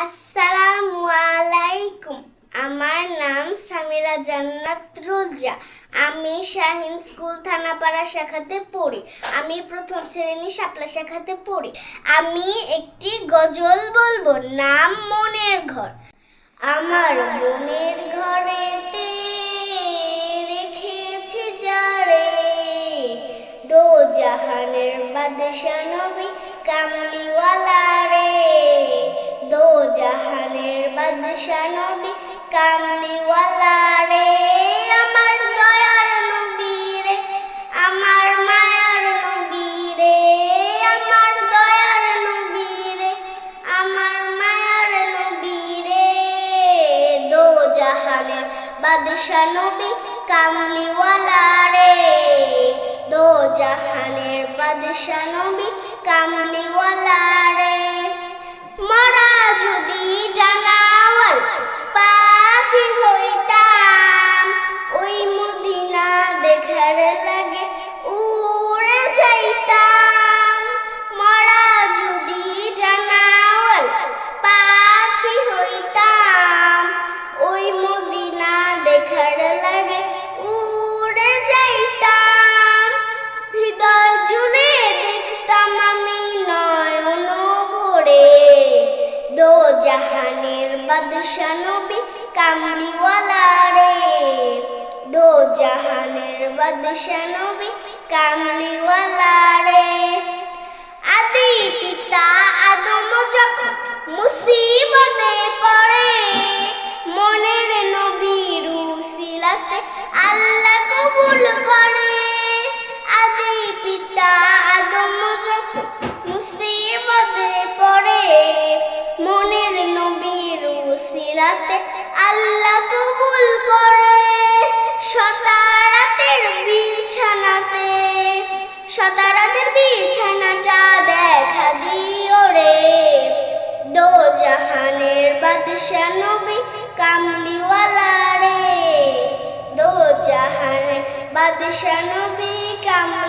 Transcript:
আসসালামু আলাইকুম। আমার নাম সামিরা জান্নাত রোজা আমি শাহিন স্কুল থানাপাড়া শাখাতে পড়ি। আমি প্রথম শ্রেণি শাপলা শাখাতে পড়ি। আমি একটি গজল বলব, নাম মনের ঘর। আমার মনের ঘরেতে রেখেছি যারে। দো জাহানের বাদশা নবী কামলিওয়ালা নবী কামলিওয়ালা রে, আমার দয়ার নবী রে, আমার মায়ার নবী রে, আমার দয়ার নবী রে, আমার মায়ার নবী রে। দো জাহানের বাদশা নবী রে দো জাহানের বাদশা নবী রে। মরা বাদশা কামলিওয়ালা রে দো জাহানের বাদশানবী কামলিওয়ালা রে আদি পিতা আদম যখন মুসিবতে পড়ে উসিলাতে আল্লাহ কবুল করে। সতারাতের বিছানাতে, সতারাতের বিছানাটা দেখা দিও রে। দো জাহানের বাদশা নবী কামলিওয়ালা রে। দো জাহানের বাদশা নবী কামলিওয়ালা